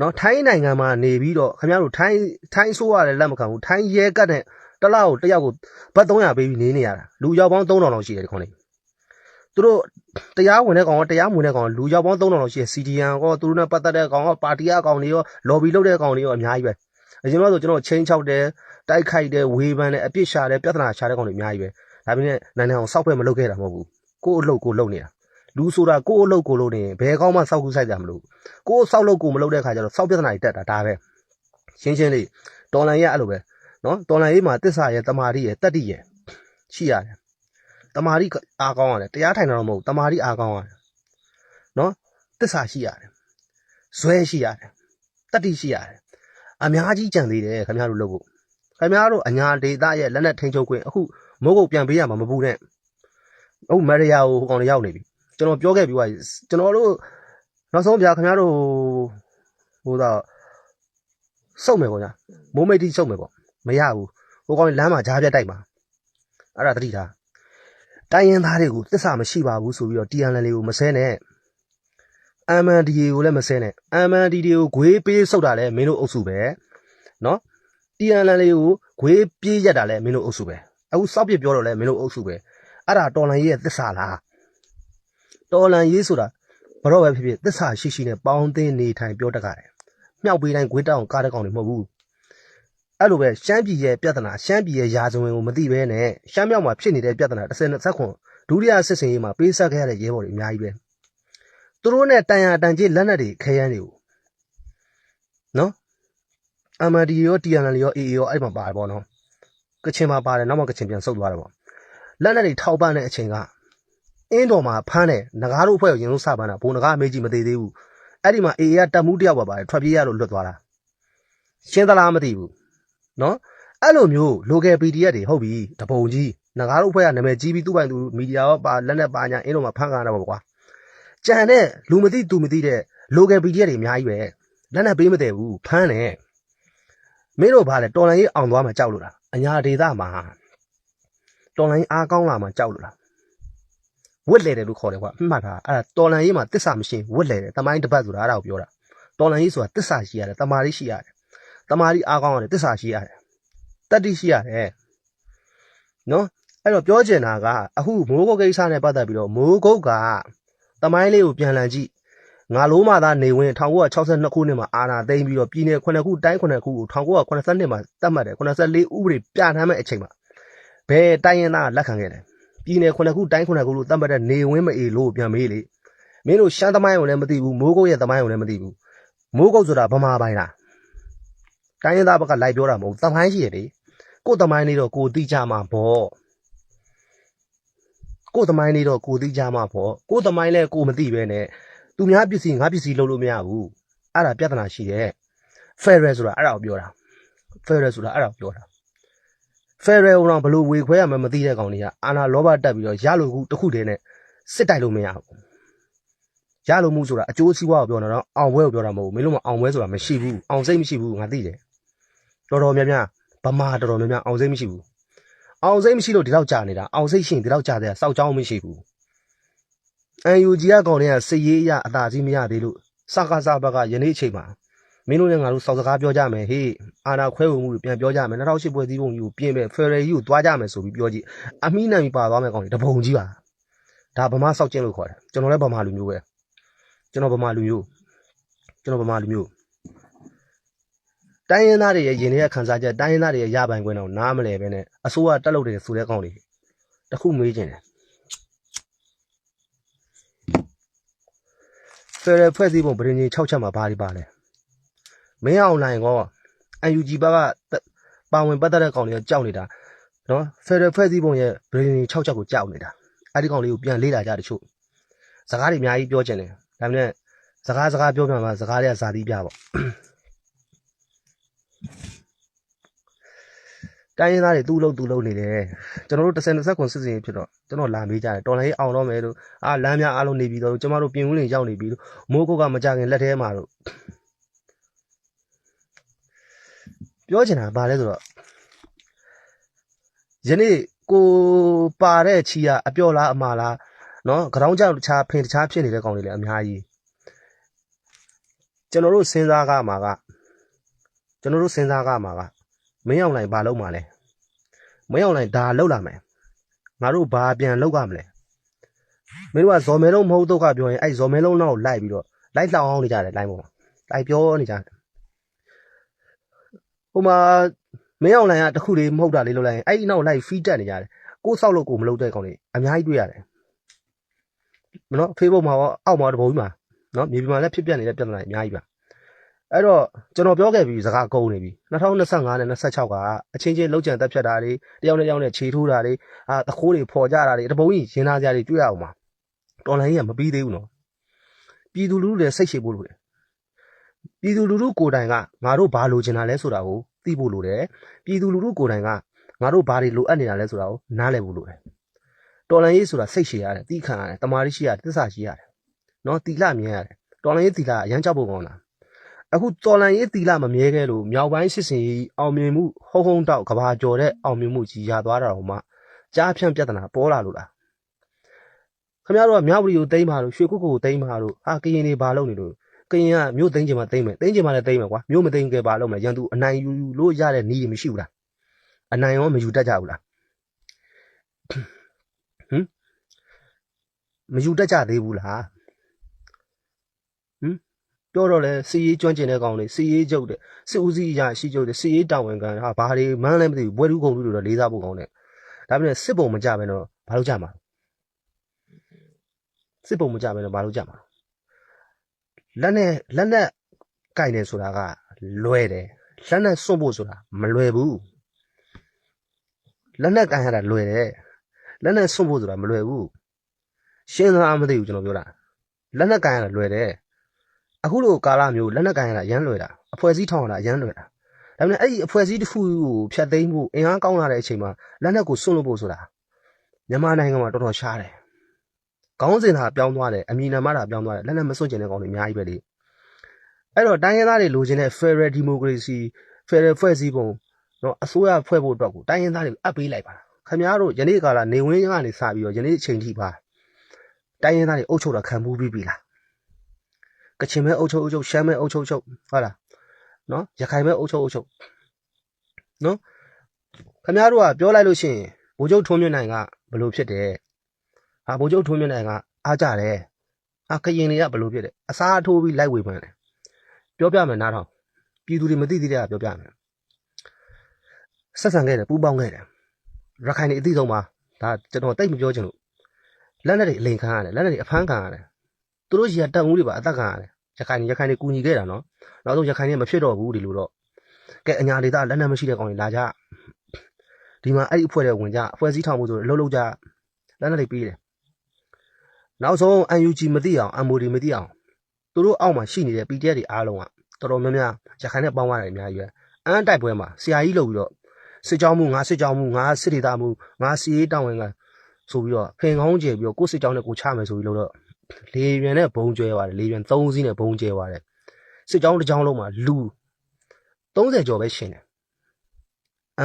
နော်ထိုင်းနိုင်ငံမှာနေပြီးတော့ခင်ဗျားတို့ထိုင်းထိုင်းဆိုးရတယ်လက်မခံဘူးထိုင်းရဲကတ် တဲ့တလောက်ကိုတယောက်ကိုဘတ်300ပေးပြီးနေနေရတာလူရောက်ပေါင်း3000လောက်ရှိတယ်ဒီခေါင်းလေးသူတို့တရားဝင်တဲ့ကောင်ကတရားမဝင်တဲ့ကောင်လူရောက်ပေါင်း3000လောက်ရှိတယ် CDN ကောသူတို့နဲ့ပတ်သက်တဲ့ကောင်ကပါတီအကောင်တွေရော lobby လုပ်တဲ့ကောင်တွေရောအများကြီးပဲအရင်ကတော့ကျွန်တော်ချင်းချောက်တယ်တိုက်ခိုက်တယ်ဝေဖန်တယ်အပြစ်ရှာတယ်ပြဿနာရှာတဲ့ကောင်တွေအများကြီးပဲဒါပေမဲ့နိုင်ငံအောင်စောက်ဖက်မလုပ်ခဲ့တာမဟုတ်ဘူးကိုယ့်အလုပ်ကိုလုပ်နေတာလူဆိုတာကိုယ့်အလုပ်ကိုလုပ်နေရင်ဘယ်ကောင်းမှစောက်ကူးဆိုင်ကြမလို့ကိုယ့်စောက်လုပ်ကိုမလုပ်တဲ့ခါကျတော့စောက်ပြဿနာတွေတက်တာဒါပဲရှင်းရှင်းလေးတော်လန်ရဲ့အဲ့လိုပဲ နော်တော်လန်ရေးမှာတစ္ဆာရဲ့တမာရီရဲ့တတ္တိရဲ့ရှိရတယ်တမာရီအားကောင်းရတယ်တရားထိုင်တာတော့မဟုတ်တမာရီအားကောင်းရတယ်နော်တစ္ဆာရှိရတယ်ဇွဲရှိရတယ်တတ္တိရှိရတယ်အများကြီးကြံသေးတယ်ခင်ဗျားတို့လုပ်ဖို့ခင်ဗျားတို့အညာဒေတာရဲ့လက်နဲ့ထိန်ချုပ်ခွင့်အခုမိုးကုတ်ပြန်ပေးရမှာမပူနဲ့ဟုတ်မရယာကိုဟိုကောင်ရောက်နေပြီကျွန်တော်ပြောခဲ့ပြီးွားကျွန်တော်တို့နောက်ဆုံးဗျာခင်ဗျားတို့ဟိုတော့စုံမယ်ပေါ့ညာမိုးမိတ်တိစုံမယ်ပေါ့ မရဘူးဟိုကောင်လမ်းမှာကြားပြတ်တိုက်မှာအဲ့ဒါတတိထားတိုင်းရင်းသားတွေကိုတစ္ဆာမရှိပါဘူးဆိုပြီးတော့ TNL လေးကိုမဆဲနဲ့ MNDA ကိုလည်းမဆဲနဲ့ MNDA ကိုဂွေးပေးဆုတ်တာလည်းမင်းတို့အုပ်စုပဲနော် TNL လေးကိုဂွေးပြေးရက်တာလည်းမင်းတို့အုပ်စုပဲအခုစောက်ပြပြောတော့လည်းမင်းတို့အုပ်စုပဲအဲ့ဒါတော်လန်ရေးရဲ့တစ္ဆာလားတော်လန်ရေးဆိုတာဘတော့ပဲဖြစ်ဖြစ်တစ္ဆာရှိရှိနဲ့ပေါင်းသင်းနေထိုင်ပြောတတ်ကြတယ်မြောက်ပေးတိုင်းဂွေးတောင်းကားတဲ့ကောင်တွေမဟုတ်ဘူး အဲ့လိုပဲရှမ်းပြည်ရဲ့ပြဿနာရှမ်းပြည်ရဲ့ယာဇဝင်ကိုမသိဘဲနဲ့ရှမ်းမြောက်မှာဖြစ်နေတဲ့ပြဿနာ30နဲ့ခွန်ဒုတိယစစ်စင်ရေးမှာပေးဆက်ခဲ့ရတဲ့ရဲဘော်တွေအများကြီးပဲသူတို့နဲ့တန်ရာတန်ကြီးလက်နက်တွေခဲယမ်းတွေကိုနော် MND ရော TNL ရော AA ရောအဲ့မှာပါတယ်ပေါ့နော်ကချင်မှာပါတယ်နောက်မှကချင်ပြန်ဆုတ်သွားတယ်ပေါ့လက်လက်တွေထောက်ပံ့တဲ့အချိန်ကအင်းတော်မှာဖမ်းတယ်ငကားတို့အဖွဲ့ကိုရင်လုံးစပန်းတာဘုံငကားအမေကြီးမသေးသေးဘူးအဲ့ဒီမှာ AA ကတက်မှုတယောက်ပါပါတယ်ထွက်ပြေးရလို့လွတ်သွားတာရှင်းသလားမသိဘူး နော်အဲ့လိုမျိုး local PDF တွေဟုတ်ပြီတပုံကြီးငကားတို့အဖွဲ့ကနာမည်ကြီးပြီးသူ့ပိုင်သူမီဒီယာရောပါလက်နဲ့ပါညာအင်းတော်မှာဖမ်းခံရတာပေါ့ကွာကြံတဲ့လူမသိသူမသိတဲ့ local PDF တွေအများကြီးပဲလက်နဲ့ပေးမတည်ဘူးဖမ်းတယ်မင်းတို့ဘာလဲတော်လိုင်းကြီးအောင်သွားမှကြောက်လို့လားအညာဒေသမှာတော်လိုင်းအားကောင်းလာမှကြောက်လို့လားဝက်လေတယ်လို့ခေါ်တယ်ကွာမှတ်တာအဲ့ဒါတော်လန်ရေးမှာတစ္ဆာမရှိရင်ဝက်လေတယ်တမိုင်းတစ်ပတ်ဆိုတာအဲ့ဒါကိုပြောတာတော်လန်ရေးဆိုတာတစ္ဆာရှိရတယ်တမာရီရှိရတယ် တမာရီအားကောင်းရတယ်တစ္ဆာရှိရတယ်တတ္တိရှိရတယ်နော်အဲ့တော့ပြောချင်တာကအခုမိုးကုတ်ကိစ္စနဲ့ပတ်သက်ပြီးတော့မိုးကုတ်ကတမိုင်းလေးကိုပြန်လှန်ကြည့်ငါလုံးမသားနေဝင်1962ခုနှစ်မှာအာဏာသိမ်းပြီးတော့ပြည်နယ်9ခုတိုင်း9ခုကို1982မှာတတ်မှတ်တယ်84ဥပဒေပြဋ္ဌာန်းမဲ့အချိန်မှာဘယ်တိုင်းရင်းသားကလက်ခံခဲ့တယ်ပြည်နယ်ခုနှစ်ခုတိုင်းခုနှစ်ခုလို့တတ်မှတ်တဲ့နေဝင်းမအေလို့ပြန်မေးလေမင်းတို့ရှမ်းသမိုင်းကိုလည်းမသိဘူးမိုးကုတ်ရဲ့သမိုင်းကိုလည်းမသိဘူးမိုးကုတ်ဆိုတာဗမာပိုင်းလား တိုင်းရင်းသားဘက်ကလိုက်ပြောတာမဟုတ်ဘူးသမိုင်းရှိရလေကိုယ်သမိုင်းလေးတော့ကိုယ်သိကြမှာပေါ့ကိုယ်သမိုင်းလေးတော့ကိုယ်သိကြမှာပေါ့ကိုယ်သမိုင်းလဲကိုယ်မသိပဲနဲ့သူများပစ္စည်းငါပစ္စည်းလုပ်လို့မရဘူးအဲ့ဒါပြဿနာရှိတယ် Federal ဆိုတာအဲ့ဒါကိုပြောတာ Federal ဆိုတာအဲ့ဒါကိုပြောတာဖယ်ရယ်ကတော့ဘလို့ဝေခွဲရမှမသိတဲ့ကောင်တွေကအာနာလောဘတက်ပြီးတော့ရလို့ခုတစ်ခုတည်းနဲ့စစ်တိုက်လို့မရဘူးရလို့မှုဆိုတာအကျိုးစီးပွားကိုပြောတာတော့အောင်ပွဲကိုပြောတာမဟုတ်ဘူးမင်းတို့မအောင်ပွဲဆိုတာမရှိဘူးအောင်စိတ်မရှိဘူးငါသိတယ် တော်တော်များများဗမာတော်တော်များများအောင်စိတ်မရှိဘူးအောင်စိတ်မရှိလို့ဒီလောက်ကြာနေတာအောင်စိတ်ရှိရင်ဒီလောက်ကြာတဲ့စောက်ကြောင်းမရှိဘူးအန်ယူဂျီကကောင်တွေကစစ်ရေးအရအသာစီးမရသေးလို့စကားစားဘက်ကယနေ့အချိန်မှာမင်းတို့နဲ့ငါတို့စောက်စကားပြောကြမယ်ဟေးအာနာခွဲဝေမှုတွေပြန်ပြောကြမယ်2008ပွဲစည်းပုံကြီးကိုပြင်မယ်ဖယ်ရယ်ကြီးကိုသွားကြမယ်ဆိုပြီးပြောကြည့်အမိနံပြီးပါသွားမယ်ကောင်တွေတပုံကြီးပါဒါဗမာစောက်ကျင်းလို့ခေါ်တယ်ကျွန်တော်လည်းဗမာလူမျိုးပဲကျွန်တော်ဗမာလူမျိုးကျွန်တော်ဗမာလူမျိုး တိုင်းရင်းသားတွေရဲ့ရင်ထဲကခံစားချက်တိုင်းရင်းသားတွေရဲ့ရပိုင်ခွင့်တော့နားမလဲပဲနဲ့အစိုးရတက်လို့တယ်ဆိုတဲ့ကောင်တွေတခုမေးခြင်းတယ်ဖယ်ရယ်ဖွဲ့စည်းပုံပြည်ကြီး6ချက်မှာဘာတွေပါလဲမင်းအောင်နိုင်ကော UNG ဘက်ကပါဝင်ပတ်သက်တဲ့ကောင်တွေကကြောက်နေတာနော် Federal ဖွဲ့စည်းပုံရဲ့ Brain 6ချက်ကိုကြောက်နေတာအဲ့ဒီကောင်လေးကိုပြန်လေ့လာကြတချို့စကားတွေအများကြီးပြောချင်တယ်ဒါပေမဲ့စကားစကားပြောပြမှာစကားတွေကဇာတိပြပေါ့ တိုင်းရင်းသားတွေသူ့လို့သူ့လို့နေတယ်ကျွန်တော်တို့30 20ခွန်စစ်စင်ဖြစ်တော့ကျွန်တော်လာမေးကြတယ်တော်လိုင်းအောင်တော့မယ်လို့အာလမ်းများအားလုံးနေပြီးတော့ကျမတို့ပြင်ဦးလင်ရောက်နေပြီလို့မိုးကုတ်ကမကြခင်လက်ထဲမှာတော့ပြောချင်တာဘာလဲဆိုတော့ယနေ့ကိုပါတဲ့ချီကအပြော့လားအမှားလားနော်ကြောင်ကြောင်တခြားဖင်တခြားဖြစ်နေတဲ့ကောင်တွေလည်းအများကြီးကျွန်တော်တို့စဉ်းစားကားမှာကကျွန်တော်တို့စဉ်းစားကားမှာကမင်းအောင်နိုင်ဘာလုပ်မှာလဲ မင်းအောင်နိုင်ဒါလောက်လာမယ်ငါတို့ဘာပြန်လောက်ရမလဲမင်းတို့ကဇော်မဲလုံးမဟုတ်တော့ကပြောရင်အဲ့ဇော်မဲလုံးနောက်ကိုလိုက်ပြီးတော့လိုက်လောင်အောင်နေကြတယ်လိုင်းပေါ်မှာလိုက်ပြောနေကြတယ်ဟိုမှာမင်းအောင်လိုင်းကတခုလေးမဟုတ်တာလေးလုပ်လိုက်ရင်အဲ့ဒီနောက်လိုက်ဖီးတက်နေကြတယ်ကိုယ်ဆောက်လို့ကိုမလုပ်တဲ့ကောင်တွေအများကြီးတွေ့ရတယ်မနော် Facebook မှာရောအောက်မှာတပုံကြီးမှာနော်မြေပြင်မှာလည်းဖြစ်ပြနေတဲ့ပြဿနာတွေအများကြီးပါ အဲ့တော့ကျွန်တော်ပြောခဲ့ပြီးစကားကုန်နေပြီ2025နဲ့26ကအချင်းချင်းလောက်ကြံတက်ဖြတ်တာတွေတယောက်နဲ့တယောက်နဲ့ခြေထိုးတာတွေအာတခိုးတွေဖော်ကြတာတွေတပုံကြီးရင်သားစရာတွေတွေ့ရအောင်ပါတော်လိုင်းကြီးကမပြီးသေးဘူးနော်ပြည်သူလူထုတွေစိတ်ရှိဖို့လိုတယ်ပြည်သူလူထုကိုယ်တိုင်ကငါတို့ဘာလိုချင်တာလဲဆိုတာကိုသိဖို့လိုတယ်ပြည်သူလူထုကိုယ်တိုင်ကငါတို့ဘာတွေလိုအပ်နေတာလဲဆိုတာကိုနားလည်ဖို့လိုတယ်တော်လန်ရေးဆိုတာစိတ်ရှည်ရတယ်တီးခံရတယ်တမာရီရှိရတယ်သစ္စာရှိရတယ်နော်တီလာမြင်ရတယ်တော်လန်ရေးတီလာအရန်ကြောက်ဖို့ကောင်းတာ အခုတော်လန်ရေးတီလာမမြဲခဲ့လို့မြောက်ပိုင်းစစ်စင်ရေးအောင်မြင်မှုဟုံးဟုံးတောက်ကဘာကျော်တဲ့အောင်မြင်မှုကြီးရသွားတာတော့မှကြားဖြန့်ပြဿနာပေါ်လာလို့လားခင်ဗျားတို့ကမြောက်ပြည်ကိုတိမ့်ပါလို့ရွှေကုတ်ကိုတိမ့်ပါလို့အာကရင်တွေဘာလုပ်နေလို့ကရင်ကမြို့သိမ်းချင်မှသိမ်းမယ်သိမ်းချင်မှလည်းသိမ်းမယ်ကွာမြို့မသိမ်းခဲ့ပါလို့မယ်ရန်သူအနိုင်ယူလို့ရတဲ့နည်းမရှိဘူးလားအနိုင်ရောမယူတတ်ကြဘူးလားဟမ်မယူတတ်ကြသေးဘူးလားဟမ် ပြောတော့လဲစီရေးကျွမ်းကျင်တဲ့ကောင်တွေစီရေးကျုပ်တဲ့စစ်ဦးစီးအရာရှိကျုပ်တဲ့စီရေးတာဝန်ခံဟာဘာတွေမှန်းလည်းမသိဘူးဘွဲတူးကုန်တူတွေတော့လေးစားဖို့ကောင်းတယ်ဒါပေမဲ့စစ်ပုံမကြဘဲတော့ဘာလို့ကြမှာစစ်ပုံမကြဘဲတော့ဘာလို့ကြမှာလက်နဲ့လက်နဲ့ကင်တယ်ဆိုတာကလွဲတယ်လက်နဲ့စွန့်ဖို့ဆိုတာမလွယ်ဘူးလက်နဲ့ကန်ရတာလွယ်တယ်လက်နဲ့စွန့်ဖို့ဆိုတာမလွယ်ဘူးရှင်းသလားမသိဘူးကျွန်တော်ပြောတာလက်နဲ့ကန်ရတာလွယ်တယ် အခုလိုကာလမျိုးလက်နက်ကင်ရတာရမ်းလွယ်တာအဖွဲ့အစည်းထောင်ရတာရမ်းလွယ်တာဒါပေမဲ့အဲ့ဒီအဖွဲ့အစည်းတစ်ခုကိုဖျက်သိမ်းဖို့အင်အားကောင်းလာတဲ့အချိန်မှာလက်နက်ကိုစွန့်လွတ်ဖို့ဆိုတာမြန်မာနိုင်ငံမှာတော်တော်ရှားတယ်။ခေါင်းစဉ်သာပြောင်းသွားတယ်အမည်နာမသာပြောင်းသွားတယ်လက်နက်မစွန့်ကျင်တဲ့ကောင်တွေအများကြီးပဲလေ။အဲ့တော့တိုင်းရင်းသားတွေလိုချင်တဲ့ Federal Democracy Federal ဖွဲ့စည်းပုံနော်အစိုးရဖွဲ့ဖို့အတွက်ကိုတိုင်းရင်းသားတွေအပ်ပေးလိုက်ပါလား။ခင်ဗျားတို့ယနေ့ကာလနေဝင်းကနေစပြီးတော့ယနေ့အချိန်ထိပါတိုင်းရင်းသားတွေအုပ်ချုပ်တာခံမှုပြီးပြီလား။ ကချင်မဲအုပ်ချုပ်အုပ်ချုပ်ရှမ်းမဲအုပ်ချုပ်အုပ်ချုပ်ဟုတ်လားနော်ရခိုင်မဲအုပ်ချုပ်အုပ်ချုပ်နော်ခင်ဗျားတို့ကပြောလိုက်လို့ရှိရင်ဘိုးချုပ်ထွန်းမြင့်နိုင်ကဘလို့ဖြစ်တယ်ဟာဘိုးချုပ်ထွန်းမြင့်နိုင်ကအားကြတယ်ဟာခရင်တွေကဘလို့ဖြစ်တယ်အစားထိုးပြီးလိုက်ဝေဖန်တယ်ပြောပြမယ်နားထောင်ပြည်သူတွေမသိသေးတဲ့ကပြောပြမယ်ဆက်ဆံခဲ့တယ်ပူပေါင်းခဲ့တယ်ရခိုင်တွေအသိဆုံးပါဒါကျွန်တော်တိတ်မပြောချင်လို့လက်နဲ့တွေအလိန်ခံရတယ်လက်နဲ့တွေအဖမ်းခံရတယ် သူတို့ကြီးကတက်ဦးတွေပါအသက်ခံရတယ်ရခိုင်တွေရခိုင်တွေကူညီခဲ့တာနော်နောက်ဆုံးရခိုင်တွေမဖြစ်တော့ဘူးဒီလိုတော့ကဲအညာဒေသလက်နဲ့မရှိတဲ့ကောင်တွေလာကြဒီမှာအဲ့ဒီအဖွဲ့တွေဝင်ကြအဖွဲ့စည်းထောင်မှုဆိုလှုပ်လှုပ်ကြလက်နဲ့တွေပေးတယ်နောက်ဆုံး UNG မသိအောင် MOD မသိအောင်သူတို့အောက်မှာရှိနေတဲ့ PDF တွေအားလုံးကတော်တော်များများရခိုင်နဲ့ပေါင်းရတယ်အများကြီးပဲအန်းတိုက်ပွဲမှာဆရာကြီးလုပ်ပြီးတော့စစ်ကြောင်းမှုငါစစ်ကြောင်းမှုငါစစ်ဒေသမှုငါစီရေးတောင်းဝင်ကဆိုပြီးတော့ဖင်ကောင်းကျယ်ပြီးတော့ကိုစစ်ကြောင်းနဲ့ကိုချမယ်ဆိုပြီးလို့တော့ လေရွန်နဲ့ဘုံကျဲပါတယ်လေရွန်3စီးနဲ့ဘုံကျဲပါတယ်စစ်ကြောင်းတစ်ကြောင်းလုံးမှာလူ30ကျော်ပဲရှင်တယ်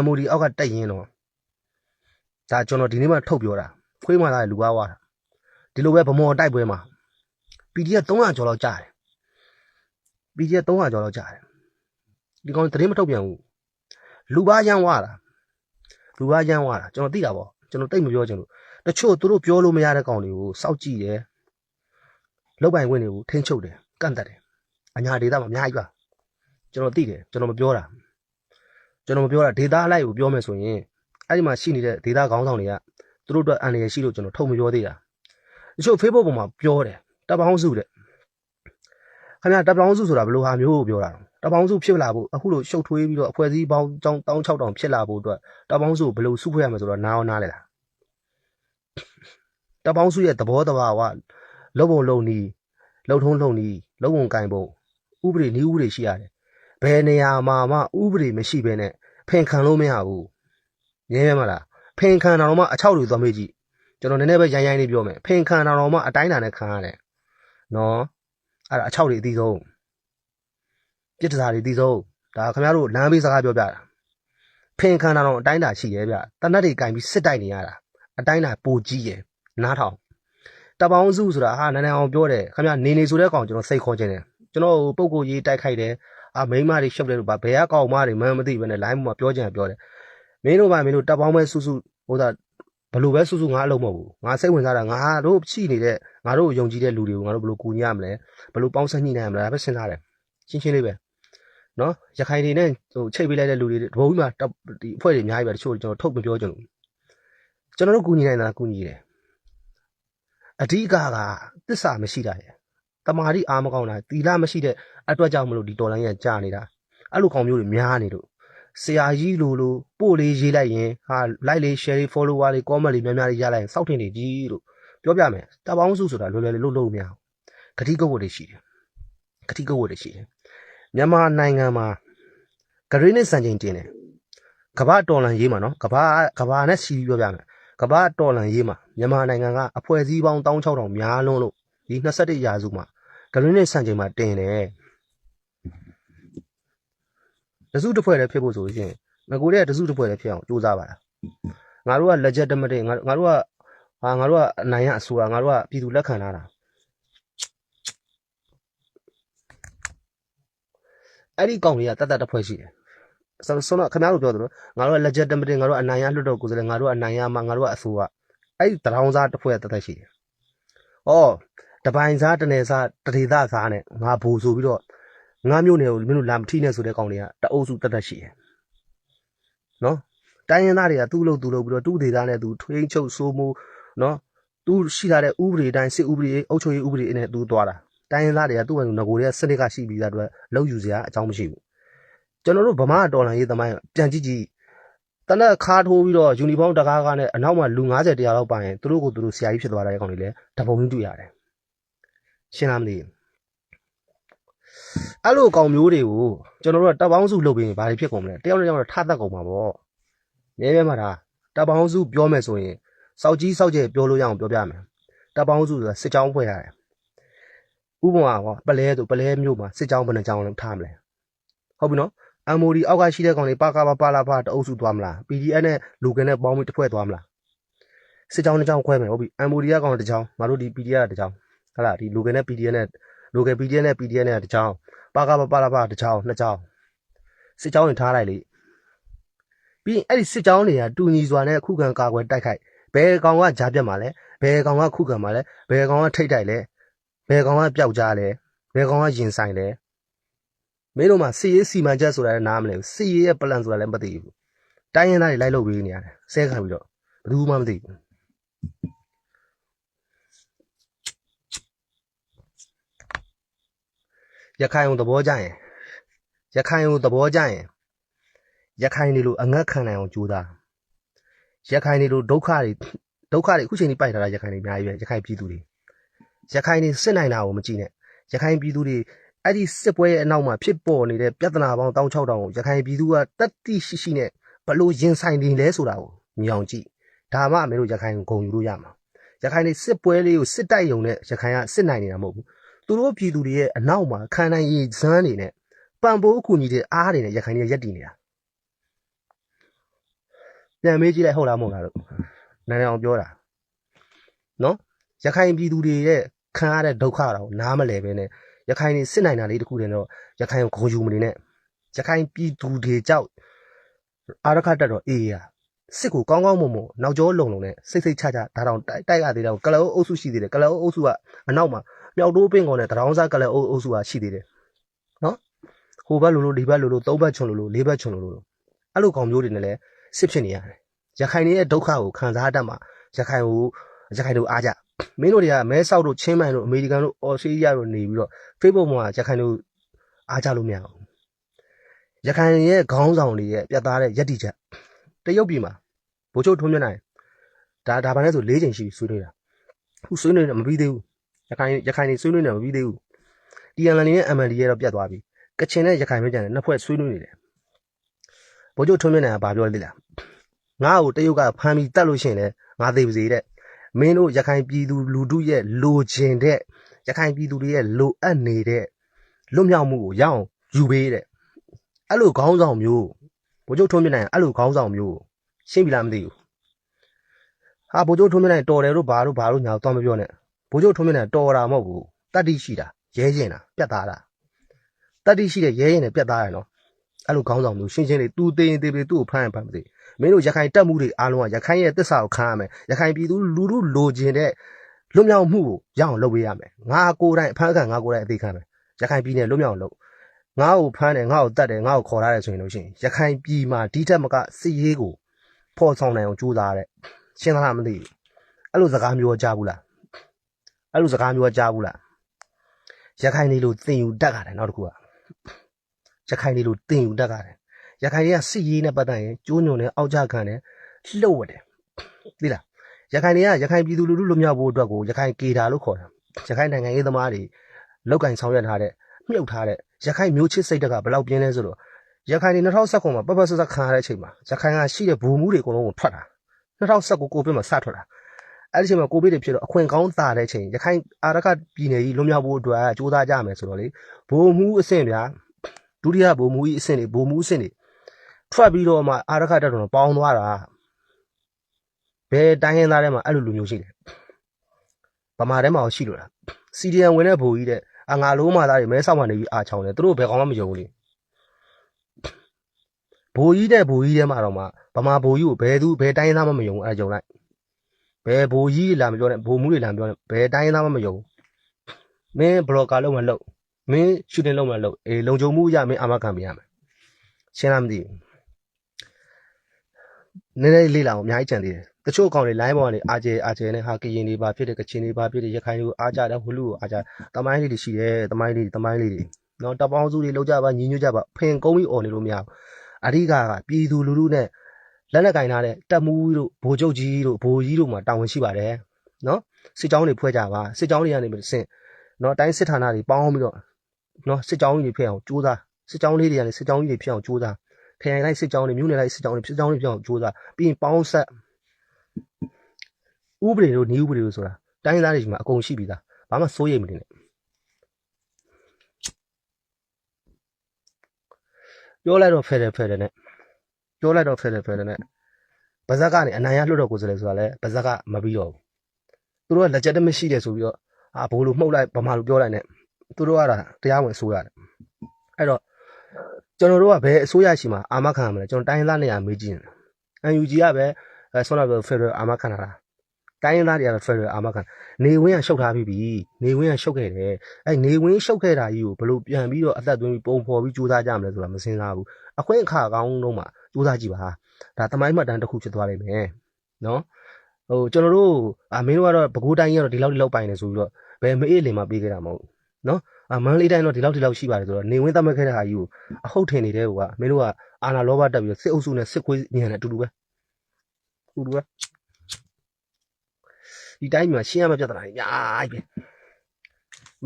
MOD အောက်ကတက်ရင်တော့ဒါကျွန်တော်ဒီနေ့မှထုတ်ပြောတာခွေးမှလာတဲ့လူကားွားတာဒီလိုပဲဗမော်တိုက်ပွဲမှာ PDF 300ကျော်လောက်ကြားတယ် PDF 300ကျော်လောက်ကြားတယ်ဒီကောင်သတင်းမထုတ်ပြန်ဘူးလူပါရမ်းဝါတာလူပါရမ်းဝါတာကျွန်တော်သိတာပေါ့ကျွန်တော်တိတ်မပြောချင်လို့တချို့သူတို့ပြောလို့မရတဲ့ကောင်တွေကိုစောက်ကြည့်တယ် လောက်ပိုင်ဝင်တွေကိုထိန်းချုပ်တယ်ကန့်တတ်တယ်အညာဒေတာမှာအများကြီးပါကျွန်တော်သိတယ်ကျွန်တော်မပြောတာကျွန်တော်မပြောတာဒေတာအလိုက်ကိုပြောမယ်ဆိုရင်အဲ့ဒီမှာရှိနေတဲ့ဒေတာခေါင်းဆောင်တွေကသူတို့အတွက်အန္တရာယ်ရှိလို့ကျွန်တော်ထုတ်မပြောသေးတာတချို့ Facebook ပေါ်မှာပြောတယ်တပ်ပေါင်းစုတဲ့ခင်ဗျာတပ်ပေါင်းစုဆိုတာဘယ်လိုဟာမျိုးကိုပြောတာလဲတပ်ပေါင်းစုဖြစ်လာဖို့အခုလိုရှုပ်ထွေးပြီးတော့အဖွဲ့အစည်းပေါင်း16000ဖြစ်လာဖို့အတွက်တပ်ပေါင်းစုကိုဘယ်လိုစုဖွဲ့ရမလဲဆိုတော့နားအောင်နားလဲလားတပ်ပေါင်းစုရဲ့သဘောတဘာဝ လုံပုံလုံနီးလုံထုံးလုံနီးလုံပုံကင်ပုံဥပဒေနည်းဥပဒေရှိရတယ်ဘယ်နေရာမှာမှဥပဒေမရှိဘဲနဲ့ဖင်ခံလို့မရဘူးငြင်းရမလားဖင်ခံတာတော့မှအချောက်တွေသွားမေးကြည့်ကျွန်တော်နည်းနည်းပဲရိုင်းရိုင်းလေးပြောမယ်ဖင်ခံတာတော့မှအတိုင်းတာနဲ့ခံရတယ်နော်အဲ့ဒါအချောက်တွေအသီးဆုံးပြစ်ဒစာတွေအသီးဆုံးဒါခင်ဗျားတို့လမ်းဘေးစကားပြောပြတာဖင်ခံတာတော့အတိုင်းတာရှိတယ်ဗျတနတ်တွေကင်ပြီးစစ်တိုက်နေရတာအတိုင်းတာပိုကြီးရယ်နားထောင် တပေါင်းစုဆိုတာဟာနန်းနန်းအောင်ပြောတယ်ခင်ဗျာနေနေဆိုတဲ့ကောင်ကျွန်တော်စိတ်ခေါ်ခြင်းတယ်ကျွန်တော်ပုံကိုရေးတိုက်ခိုက်တယ်အာမိန်းမတွေရှုပ်တယ်လို့ပါဘယ်ကကောင်မတွေမှန်းမသိဘဲနဲ့ line မှာပြောကြတယ်ပြောတယ်မင်းတို့ပါမင်းတို့တပ်ပေါင်းပဲစုစုဟိုဒါဘလို့ပဲစုစုငါအလုံးမဟုတ်ဘူးငါစိတ်ဝင်စားတာငါတို့ရှိနေတဲ့ငါတို့ယုံကြည်တဲ့လူတွေကိုငါတို့ဘလို့ကူညီရမလဲဘလို့ပေါင်းဆက်ညှိနှိုင်းရမလဲဒါပဲစဉ်းစားတယ်ရှင်းရှင်းလေးပဲနော်ရခိုင်တွေနဲ့ဟိုချိတ်ပေးလိုက်တဲ့လူတွေတဘုံကြီးမှာဒီအဖွဲ့တွေအများကြီးပဲတချို့ကျွန်တော်ထုတ်မပြောကြလို့ကျွန်တော်တို့ကူညီနိုင်တာကူညီတယ် အဓိကကသစ္စာမရှိတာရဲ့တမာတိအားမကောင်းတာတီလာမရှိတဲ့အတွက်ကြောင့်မလို့ဒီတော်လိုင်းရကြာနေတာအဲ့လိုကောင်မျိုးတွေများနေလို့ဆရာကြီးလိုလိုပို့လေးရေးလိုက်ရင်ဟာ like လေး share လေး follower လေး comment လေးများများလေးရလိုက်ရင်စောက်ထင်နေကြီးလို့ပြောပြမယ်တပေါင်းစုဆိုတာလွယ်လွယ်လေးလုံးလုံးမရဘူးဂတိကဝတ်တွေရှိတယ်ဂတိကဝတ်တွေရှိတယ်မြန်မာနိုင်ငံမှာဂရိနဲ့စံချိန်တင်တယ်ကမ္ဘာတော်လန်ရေးမှာနော်ကမ္ဘာကမ္ဘာနဲ့စီးပြောပြမယ် ကမ္ဘာတော်လန်ရေးမှာမြန်မာနိုင်ငံကအဖွဲ့အစည်းပေါင်း16000များလုံးလို့ဒီ21ရာစုမှာဂရိနဲ့စံချိန်မှာတင်တယ်တစုတစ်ဖွဲ့လည်းဖြစ်ဖို့ဆိုရင်ငကိုတဲ့တစုတစ်ဖွဲ့လည်းဖြစ်အောင်စူးစမ်းပါလားငါတို့က legitimate ငါငါတို့ကဟာငါတို့ကအနိုင်ရအဆိုတာငါတို့ကပြည်သူလက်ခံလာတာအဲ့ဒီကောင်တွေကတတ်တတ်တစ်ဖွဲ့ရှိတယ် ဆိုဆိုတော့ခင်ဗျားတို့ပြောသလိုငါတို့က legitimate ငါတို့ကအနိုင်ရလွတ်တော့ကိုယ်စားလှယ်ငါတို့ကအနိုင်ရမှာငါတို့ကအဆိုကအဲ့ဒီတရောင်းစားတစ်ဖွဲ့တတ်တတ်ရှိတယ်။အော်တပိုင်းစားတနယ်စားတဒေသစားနဲ့ငါဘူဆိုပြီးတော့ငါမျိုးနယ်ကိုမင်းတို့လာမထီးနဲ့ဆိုတဲ့ကောင်တွေကတအုပ်စုတတ်တတ်ရှိတယ်။နော်တိုင်းရင်းသားတွေကသူ့လို့သူ့လို့ပြီးတော့သူ့ဒေသနဲ့သူထွေးချုပ်စိုးမိုးနော်သူရှိလာတဲ့ဥပဒေတိုင်းစစ်ဥပဒေအုပ်ချုပ်ရေးဥပဒေနဲ့သူသွားတာတိုင်းရင်းသားတွေကသူ့ဘက်ငကိုတွေကစနစ်ကရှိပြီးသားအတွက်လောက်ယူစရာအကြောင်းမရှိဘူး ကျွန်တော်တို့ဗမာတော်လန်ရေးသမိုင်းပြန်ကြည့်ကြည့်တနက်ခါထိုးပြီးတော့ယူနီဖောင်းတကားကားနဲ့အနောက်မှာလူ90တရားလောက်ပါရင်သူတို့ကိုသူတို့ဆရာကြီးဖြစ်သွားတဲ့ကောင်တွေလည်းတပုံကြီးတွေ့ရတယ်ရှင်းလားမသိဘူးအဲ့လိုကောင်မျိုးတွေကိုကျွန်တော်တို့ကတပ်ပေါင်းစုလုပ်ပြီးရင်ဘာတွေဖြစ်ကုန်မလဲတယောက်တစ်ယောက်တော့ထသက်ကုန်မှာပေါ့မြဲမြဲမှာဒါတပ်ပေါင်းစုပြောမယ်ဆိုရင်စောက်ကြီးစောက်ကျဲပြောလို့ရအောင်ပြောပြမယ်တပ်ပေါင်းစုဆိုတာစစ်ကြောင်းဖွဲ့ရတယ်ဥပမာကပလဲဆိုပလဲမျိုးမှာစစ်ကြောင်းဘယ်နှကြောင်းလုံးထားမလဲဟုတ်ပြီနော် MOD အောက်ကရှိတဲ့ကောင်တွေပါကာပါပါလာပါတအုပ်စုသွားမလား PDF နဲ့လူကန်နဲ့ပေါင်းပြီးတစ်ဖွဲ့သွားမလားစစ်ကြောင်းတစ်ကြောင်းခွဲမယ်ဟုတ်ပြီ MOD ကကောင်တစ်ကြောင်းငါတို့ဒီ PDF ကတစ်ကြောင်းဟလာဒီလူကန်နဲ့ PDF နဲ့လူကန် PDF နဲ့ PDF နဲ့တစ်ကြောင်းပါကာပါပါလာပါတစ်ကြောင်းနှစ်ကြောင်းစစ်ကြောင်းတွေထားလိုက်လေပြီးရင်အဲ့ဒီစစ်ကြောင်းတွေကတူညီစွာနဲ့ခုခံကာကွယ်တိုက်ခိုက်ဘယ်ကောင်ကကြားပြတ်မှာလဲဘယ်ကောင်ကခုခံမှာလဲဘယ်ကောင်ကထိတ်တိုက်လဲဘယ်ကောင်ကပျောက်ကြားလဲဘယ်ကောင်ကရင်ဆိုင်လဲ မင်းတို့မှစီရေးစီမံချက်ဆိုတာလည်းနားမလဲဘူးစီရေးရဲ့ plan ဆိုတာလည်းမသိဘူးတိုင်းရင်းသားတွေလိုက်လုပ်ပေးနေရတယ်ဆဲခံပြီးတော့ဘယ်သူမှမသိဘူးရခိုင်ုံသဘောကျရင်ရခိုင်ုံသဘောကျရင်ရခိုင်တွေလိုအငတ်ခံနိုင်အောင်ကြိုးစားရခိုင်တွေလိုဒုက္ခတွေဒုက္ခတွေအခုချိန်ကြီးပိုက်ထားတာရခိုင်တွေအများကြီးပဲရခိုင်ပြည်သူတွေရခိုင်တွေစစ်နိုင်တာကိုမကြည့်နဲ့ရခိုင်ပြည်သူတွေ အဲ့ဒီစစ်ပွဲရဲ့အနောက်မှာဖြစ်ပေါ်နေတဲ့ပြဿနာပေါင်း16000ကိုရခိုင်ပြည်သူကတတ်တိရှိရှိနဲ့ဘလို့ရင်ဆိုင်နေလဲဆိုတာကိုမြင်အောင်ကြည့်ဒါမှအမေတို့ရခိုင်ကိုဂုံယူလို့ရမှာရခိုင်နေစစ်ပွဲလေးကိုစစ်တိုက်ရုံနဲ့ရခိုင်ကစစ်နိုင်နေတာမဟုတ်ဘူးသူတို့ပြည်သူတွေရဲ့အနောက်မှာခံနိုင်ရည်ဇမ်းနေနဲ့ပံပိုးအကူကြီးတွေအားတွေနဲ့ရခိုင်တွေကရက်တည်နေတာပြန်မေးကြည့်လိုက်ဟုတ်လားမဟုတ်လားလို့နည်းနည်းအောင်ပြောတာနော်ရခိုင်ပြည်သူတွေရဲ့ခံရတဲ့ဒုက္ခတော့နားမလဲပဲနဲ့ ရခိုင်နေစစ်နိုင်တာလေးတခုတည်းတော့ရခိုင်ကိုဂုံယူမနေနဲ့ရခိုင်ပြည်သူတွေကြောက်အာရခတက်တော့အေးရစစ်ကိုကောင်းကောင်းမွန်မွန်နောက်ကျောလုံလုံနဲ့စိတ်စိတ်ချချဒါတောင်တိုက်တိုက်ရသေးတယ်ကလအုပ်စုရှိသေးတယ်ကလအုပ်စုကအနောက်မှာမြောက်တိုးပင်ကုန်နဲ့တရောင်းစားကလအုပ်စုကရှိသေးတယ်နော်ဟိုဘက်လိုလိုဒီဘက်လိုလိုသုံးဘက်ချွန်လိုလိုလေးဘက်ချွန်လိုလိုအဲ့လိုကောင်မျိုးတွေနဲ့လည်းစစ်ဖြစ်နေရတယ်ရခိုင်တွေရဲ့ဒုက္ခကိုခံစားတတ်မှာရခိုင်ကိုရခိုင်တို့အားကြ မင်းတို့တွေကမဲဆောက်တို့ချင်းမိုင်တို့အမေရိကန်တို့အော်စတြေးလျတို့နေပြီးတော့ Facebook မှာရခိုင်တို့အားကြလို့မရဘူးရခိုင်ရဲ့ခေါင်းဆောင်တွေရဲ့ပြတ်သားတဲ့ယက်တီချက်တရုတ်ပြည်မှာဘိုးချုပ်ထုံးမြနိုင်ဒါဒါဘာလဲဆို၄ချိန်ရှိပြီဆွေးနွေးတာခုဆွေးနွေးနေမပြီးသေးဘူးရခိုင်ရခိုင်တွေဆွေးနွေးနေမပြီးသေးဘူး TNL နဲ့ MND ရဲ့တော့ပြတ်သွားပြီကချင်နဲ့ရခိုင်ပဲကြံတယ်နှစ်ဖွဲ့ဆွေးနွေးနေတယ်ဘိုးချုပ်ထုံးမြနိုင်ကဘာပြောလဲလားငါ့ကိုတရုတ်ကဖမ်းပြီးတတ်လို့ရှိရင်လည်းငါသေးပါစေတဲ့ မင်းတို့ရခိုင်ပြည်သူလူထုရဲ့လိုချင်တဲ့ရခိုင်ပြည်သူတွေရဲ့လိုအပ်နေတဲ့လွတ်မြောက်မှုကိုရအောင်ယူပေးတဲ့အဲ့လိုခေါင်းဆောင်မျိုးဗိုလ်ချုပ်ထွန်းမြင့်နိုင်အဲ့လိုခေါင်းဆောင်မျိုးရှင်းပြီလားမသိဘူးဟာဗိုလ်ချုပ်ထွန်းမြင့်နိုင်တော်တယ်လို့ဘာလို့ဘာလို့ညာတော့မပြောနဲ့ဗိုလ်ချုပ်ထွန်းမြင့်နိုင်တော်တာမဟုတ်ဘူးတတ္တိရှိတာရဲရင်တာပြတ်သားတာတတ္တိရှိတဲ့ရဲရင်နဲ့ပြတ်သားရနော်အဲ့လိုခေါင်းဆောင်မျိုးရှင်းရှင်းလေးသူသေးရင်သေးပြီသူ့ကိုဖမ်းရင်ဖမ်းမသိ မင်းတို့ရခိုင်တက်မှုတွေအားလုံးကရခိုင်ရဲ့တစ္ဆာကိုခံရမယ်ရခိုင်ပြည်သူလူထုလိုချင်တဲ့လွတ်မြောက်မှုကိုရအောင်လုပ်ပေးရမယ်ငါကိုယ်တိုင်အဖမ်းခံငါကိုယ်တိုင်အသေးခံမယ်ရခိုင်ပြည်နယ်လွတ်မြောက်အောင်လုပ်ငါ့ကိုဖမ်းတယ်ငါ့ကိုတတ်တယ်ငါ့ကိုခေါ်ထားတယ်ဆိုရင်လို့ရှိရင်ရခိုင်ပြည်မှာဒီထက်မကစစ်ရေးကိုဖော်ဆောင်နိုင်အောင်ကြိုးစားတဲ့ရှင်းသလားမသိဘူးအဲ့လိုစကားမျိုးကြားဘူးလားအဲ့လိုစကားမျိုးကြားဘူးလားရခိုင်နေလို့တင်ယူတတ်ရတယ်နောက်တစ်ခုကရခိုင်နေလို့တင်ယူတတ်ရတယ် ရခိုင်တွေကစစ်ရေးနဲ့ပတ်သက်ရင်ကျိုးညွန်နဲ့အောက်ကြခံနဲ့လှုပ်ဝတ်တယ်သိလားရခိုင်တွေကရခိုင်ပြည်သူလူထုလွတ်မြောက်ဖို့အတွက်ကိုရခိုင်ကေတာလို့ခေါ်တာရခိုင်နိုင်ငံရေးသမားတွေလောက်ကင်ဆောင်ရွက်ထားတဲ့မြုပ်ထားတဲ့ရခိုင်မျိုးချစ်စိတ်တက်ကဘယ်လောက်ပြင်းလဲဆိုတော့ရခိုင်တွေ2019မှာပတ်ပတ်ဆက်ဆက်ခံရတဲ့အချိန်မှာရခိုင်ကရှိတဲ့ဘူမှုတွေအကုန်လုံးကိုထွက်တာ2019ကိုဗစ်မှာစထွက်တာအဲ့ဒီအချိန်မှာကိုဗစ်တွေဖြစ်တော့အခွင့်ကောင်းတာတဲ့အချိန်ရခိုင်အာရခပြည်နယ်ကြီးလွတ်မြောက်ဖို့အတွက်စူးစမ်းကြမယ်ဆိုတော့လေဘူမှုအဆင့်ဗျာဒုတိယဘူမှုကြီးအဆင့်တွေဘူမှုအဆင့်တွေ ထွက်ပြီးတော့မှအာရခတက်တော်ပေါင်းသွားတာဘယ်တိုင်းရင်းသားထဲမှာအဲ့လိုလူမျိုးရှိလဲဗမာထဲမှာရောရှိလို့လားစီဒီအန်ဝင်တဲ့ဘူကြီးတဲ့အငါလုံးမသားတွေမဲဆောက်မှနေပြီးအာချောင်းတယ်သူတို့ဘယ်ကောင်မှမယုံဘူးလေဘူကြီးတဲ့ဘူကြီးထဲမှာတော့မှဗမာဘူကြီးကိုဘယ်သူဘယ်တိုင်းရင်းသားမှမယုံဘူးအဲ့ဒါယုံလိုက်ဘယ်ဘူကြီးလာမပြောနဲ့ဘူမှုတွေလာမပြောနဲ့ဘယ်တိုင်းရင်းသားမှမယုံမင်းဘလော့ကာလုံးမလုပ်မင်းရှူတင်လုံးမလုပ်အေးလုံခြုံမှုရမင်းအာမခံပေးရမယ်ရှင်းလားမသိဘူး နည်းနည်းလေးလာအောင်အများကြီးကြံသေးတယ်တချို့ကောင်တွေ line ပေါ်ကနေအာကျဲအာကျဲနဲ့ဟာကရင်တွေပါဖြစ်တယ်ကချင်တွေပါဖြစ်တယ်ရခိုင်တွေကိုအားကြတယ်ဟိုလူကိုအားကြတမိုင်းလေးတွေရှိတယ်တမိုင်းလေးတမိုင်းလေးတွေနော်တပ်ပေါင်းစုတွေလောက်ကြပါညီညွတ်ကြပါဖင်ကုန်းပြီးអော်နေလို့မရဘူးအဓိကကပြည်သူလူထုနဲ့လက်လက်ကင်ထားတဲ့တပ်မှုတို့ဗိုလ်ချုပ်ကြီးတို့ဗိုလ်ကြီးတို့မှာတာဝန်ရှိပါတယ်နော်စစ်ကြောင်းတွေဖွဲ့ကြပါစစ်ကြောင်းတွေကနေပြီးဆင့်နော်တိုင်းစစ်ဌာနတွေပေါင်းပြီးတော့နော်စစ်ကြောင်းကြီးတွေဖြစ်အောင်ကြိုးစားစစ်ကြောင်းလေးတွေကနေစစ်ကြောင်းကြီးတွေဖြစ်အောင်ကြိုးစား ခရိုင်လိုက်စစ်ကြောင်းတွေမြို့နယ်လိုက်စစ်ကြောင်းတွေစစ်ကြောင်းတွေဖြစ်အောင်ကြိုးစားပြီးရင်ပေါင်းဆက်ဥပဒေတို့နေဥပဒေတို့ဆိုတာတိုင်းသားတွေဒီမှာအကုန်ရှိပြီးသားဘာမှစိုးရိမ်မနေနဲ့ပြောလိုက်တော့ဖဲတယ်ဖဲတယ်နဲ့ပြောလိုက်တော့ဖဲတယ်ဖဲတယ်နဲ့ဗဇက်ကနေအနိုင်ရလွတ်တော့ကိုယ်စလဲဆိုတာလဲဗဇက်ကမပြီးတော့ဘူးသူတို့ကလက်ချက်တမရှိတယ်ဆိုပြီးတော့အာဘိုးလိုမှုတ်လိုက်ဗမာလိုပြောလိုက်နဲ့သူတို့ကတရားဝင်ဆိုရတယ်အဲ့တော့ ကျွန်တော်တို့ကဘယ်အစိုးရရှိမှာအာမခံရမလဲကျွန်တော်တိုင်းရင်းသားနေရာမေးကြည့်နေ UNG ကပဲအဲဆောနာဘယ်ဖက်ဒရယ်အာမခံတာလားတိုင်းရင်းသားတွေကဖက်ဒရယ်အာမခံနေဝင်းကရှုပ်ထားပြီးပြီနေဝင်းကရှုပ်ခဲ့တယ်အဲ့နေဝင်းရှုပ်ခဲ့တာကြီးကိုဘယ်လိုပြန်ပြီးတော့အသက်သွင်းပြီးပုံဖော်ပြီးကြိုးစားကြမလဲဆိုတာမစင်စားဘူးအခွင့်အခါကောင်းတော့မှစူးစမ်းကြည့်ပါဒါတမိုင်းမှတ်တမ်းတစ်ခုဖြစ်သွားလိမ့်မယ်နော်ဟိုကျွန်တော်တို့အမင်းတို့ကတော့ပဲခူးတိုင်းကတော့ဒီလောက်ဒီလောက်ပိုင်နေဆိုပြီးတော့ဘယ်မအေးလင်မှပေးခဲ့တာမဟုတ်နော် အမန္တလေးတိုင်းတော့ဒီလောက်ဒီလောက်ရှိပါတယ်ဆိုတော့နေဝင်းသတ်မှတ်ခဲ့တဲ့ဟာကြီးကိုအဟုတ်ထင်နေတဲ့ဟိုကမင်းတို့ကအာနာလောဘတက်ပြီးတော့စစ်အုပ်စုနဲ့စစ်ခွေးညံတဲ့အတူတူပဲအတူတူပဲဒီတိုင်းမှာရှင်းရမယ့်ပြဿနာကြီးအများကြီး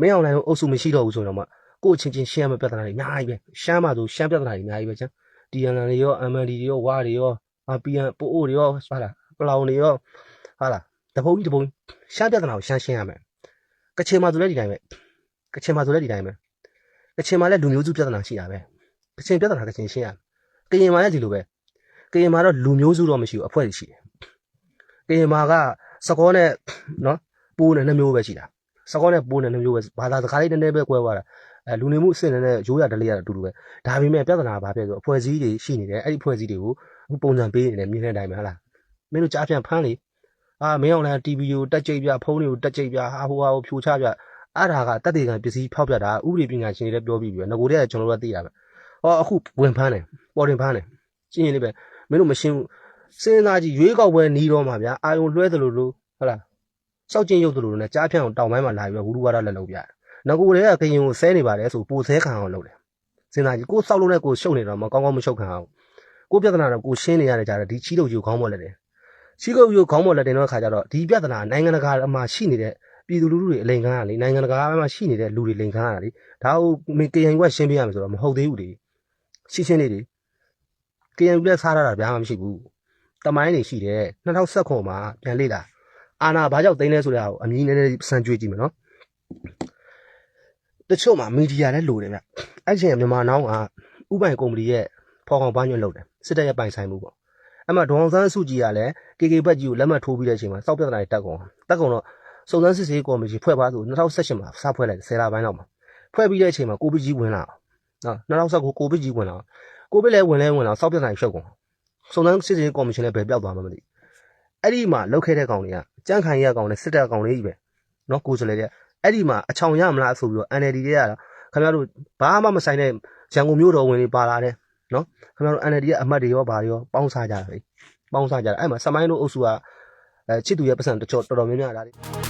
ပဲမင်းအောင်လိုင်းအုပ်စုမရှိတော့ဘူးဆိုတော့မှကိုယ့်အချင်းချင်းရှင်းရမယ့်ပြဿနာကြီးအများကြီးပဲရှမ်းမှာဆိုရှမ်းပြဿနာကြီးအများကြီးပဲချမ်း TNL တွေရော MND တွေရောဝါတွေရောအ PN ပို့အိုတွေရောဟာလားပလောင်တွေရောဟာလားတပုံကြီးတပုံရှမ်းပြဿနာကိုရှမ်းရှင်းရမယ်ကချင်မှာဆိုလည်းဒီတိုင်းပဲ ကချင်မှာဆိုလည်းဒီတိုင်းပဲကချင်မှာလည်းလူမျိုးစုပြဿနာရှိတာပဲကချင်ပြဿနာကချင်ရှင်းရမယ်ကရင်မှာလည်းဒီလိုပဲကရင်မှာတော့လူမျိုးစုတော့မရှိဘူးအဖွဲ့တွေရှိတယ်ကရင်မှာကစကောနဲ့နော်ပိုးနဲ့နှမျိုးပဲရှိတာစကောနဲ့ပိုးနဲ့နှမျိုးပဲဘာသာစကားလေးနည်းနည်းပဲကွဲသွားတာအဲလူနေမှုအဆင့်နဲ့ရိုးရဒလေးရတာအတူတူပဲဒါပေမဲ့ပြဿနာကဘာဖြစ်လဲဆိုတော့အဖွဲ့အစည်းတွေရှိနေတယ်အဲ့ဒီအဖွဲ့အစည်းတွေကိုအခုပုံစံပေးနေတယ်မြင်တဲ့အတိုင်းပဲဟုတ်လားမင်းတို့ကြားပြန်ဖမ်းလေအာမင်းအောင်လည်း TV ကိုတက်ကြိတ်ပြဖုန်းတွေကိုတက်ကြိတ်ပြဟာဟိုဟာကိုဖြိုချပြ အဲ့ဒါကတက်တေကံပစ္စည်းဖောက်ပြတာဥပဒေပညာရှင်တွေလည်းပြောပြီးပြီပဲငကိုတည်းကကျွန်တော်တို့ကသိရမယ်ဟောအခုဝင်ဖမ်းတယ်ပေါ်တင်ဖမ်းတယ်ရှင်းရင်လေးပဲမင်းတို့မရှင်းဘူးစဉ်းစားကြည့်ရွေးကောက်ပွဲနီးတော့မှာဗျာအာယုံလွှဲသလိုလိုဟုတ်လားစောက်ကျင်ရုပ်သလိုလိုနဲ့ကြားဖြန့်အောင်တောင်ပိုင်းမှာလာပြီးတော့ဝူရူဝါဒလက်လုံးပြတယ်ငကိုတည်းကခရင်ကိုဆဲနေပါတယ်ဆိုပိုဆဲခံအောင်လုပ်တယ်စဉ်းစားကြည့်ကိုစောက်လို့နဲ့ကိုရှုပ်နေတော့မကောင်းကောင်းမရှုပ်ခံအောင်ကိုပြဿနာတော့ကိုရှင်းနေရတဲ့ကြားတော့ဒီချီးလို့ယူခေါင်းပေါ်လက်တယ်ချီးလို့ယူခေါင်းပေါ်လက်တင်တော့ခါကြတော့ဒီပြဿနာနိုင်ငံတကာမှာရှိနေတဲ့ ပြည်သူလူထုတွေအလိန်ခံရလေနိုင်ငံတကာမှာရှိနေတဲ့လူတွေလိန်ခံရတာလေဒါကိုမင်းကေယန်ကရှင်းပြရမယ်ဆိုတော့မဟုတ်သေးဘူးလေရှင်းရှင်းလေးတွေကေယန်ကလည်းစားရတာဗျာမှမရှိဘူးတမိုင်းနေရှိတယ်2019မှာပြန်လေ့လာအာနာဘာကြောင့်သိမ်းလဲဆိုတဲ့ဟာကိုအမည်နည်းနည်းစမ်းကြွေးကြည့်မယ်နော်တချို့မှာမီဒီယာလည်းလိုတယ်ဗျအဲ့ချိန်မြန်မာနောင်းကဥပိုင်ကုမ္ပဏီရဲ့ဖော်ကောင်ပန်းညွှန်လုပ်တယ်စစ်တပ်ရဲ့ပိုင်ဆိုင်မှုပေါ့အဲ့မှာဒေါအောင်ဆန်းစုကြည်ကလည်း KK ဘက်ကြီးကိုလက်မှတ်ထိုးပြီးတဲ့အချိန်မှာစောက်ပြဿနာတွေတက်ကုန်တက်ကုန်တော့ စုံစမ်းစစ်ဆေးကော်မရှင်ဖွဲ့ပါဆို2018မှာစဖွဲ့လိုက်တယ်10လပိုင်းလောက်မှာဖွဲ့ပြီးတဲ့အချိန်မှာကိုပကြီးဝင်လာနော်2019ကိုပကြီးဝင်လာကိုပလည်းဝင်လဲဝင်လာစောက်ပြဿနာတွေဖြုတ်ကုန်စုံစမ်းစစ်ဆေးကော်မရှင်လည်းပဲပြောက်သွားမှမသိအဲ့ဒီမှာလောက်ခဲ့တဲ့ကောင်တွေကကြန့်ခိုင်ရကောင်နဲ့စစ်တပ်ကောင်တွေကြီးပဲနော်ကိုယ်စလဲတဲ့အဲ့ဒီမှာအချောင်ရမလားဆိုပြီးတော့ NLD တွေကခင်ဗျားတို့ဘာမှမဆိုင်တဲ့ရန်ကုန်မြို့တော်ဝင်တွေပါလာတယ်နော်ခင်ဗျားတို့ NLD ရဲ့အမတ်တွေရောဗာတွေရောပေါင်းစားကြတာပဲပေါင်းစားကြတာအဲ့မှာစမိုင်းတို့အုပ်စုကအဲချစ်သူရဲ့ပတ်စံတချို့တော်တော်များများဒါတွေ